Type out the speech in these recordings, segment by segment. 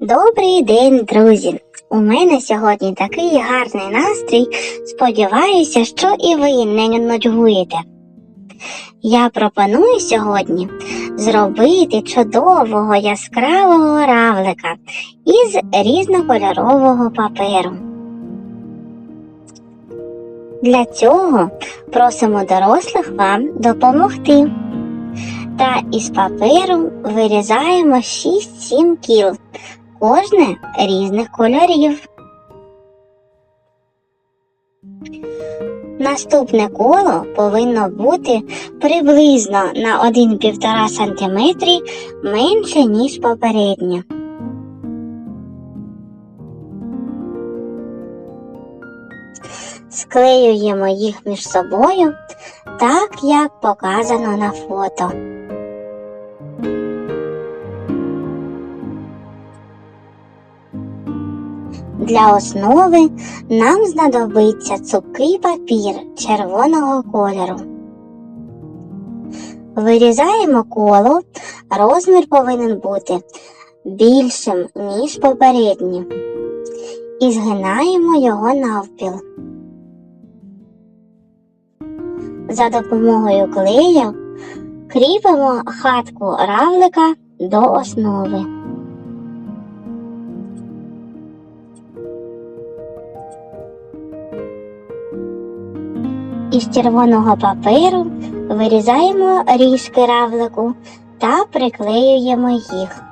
Добрий день, друзі! У мене сьогодні такий гарний настрій. Сподіваюся, що і ви не нудьгуєте. Я пропоную сьогодні зробити чудового яскравого равлика із різнокольорового паперу. Для цього просимо дорослих вам допомогти. Та із паперу вирізаємо 6-7 кіл кожне різних кольорів. Наступне коло повинно бути приблизно на 1-1,5 см менше, ніж попереднє. Склеюємо їх між собою так, як показано на фото. Для основи нам знадобиться цупкий папір червоного кольору. Вирізаємо коло, розмір повинен бути більшим, ніж попередній, і згинаємо його навпіл. За допомогою клею кріпимо хатку равлика до основи. Із червоного паперу вирізаємо ріжки равлику та приклеюємо їх.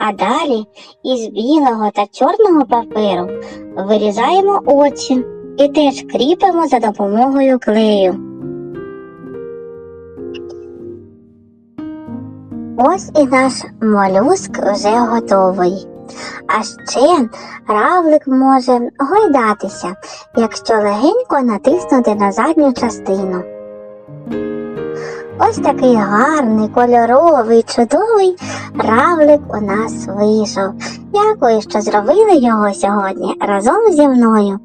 А далі із білого та чорного паперу вирізаємо очі і теж кріпимо за допомогою клею. Ось і наш молюск вже готовий. А ще равлик може гойдатися, якщо легенько натиснути на задню частину. Ось такий гарний, кольоровий, чудовий равлик у нас вийшов. Дякую, що зробили його сьогодні разом зі мною.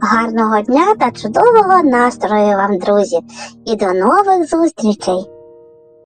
Гарного дня та чудового настрою вам, друзі, і до нових зустрічей!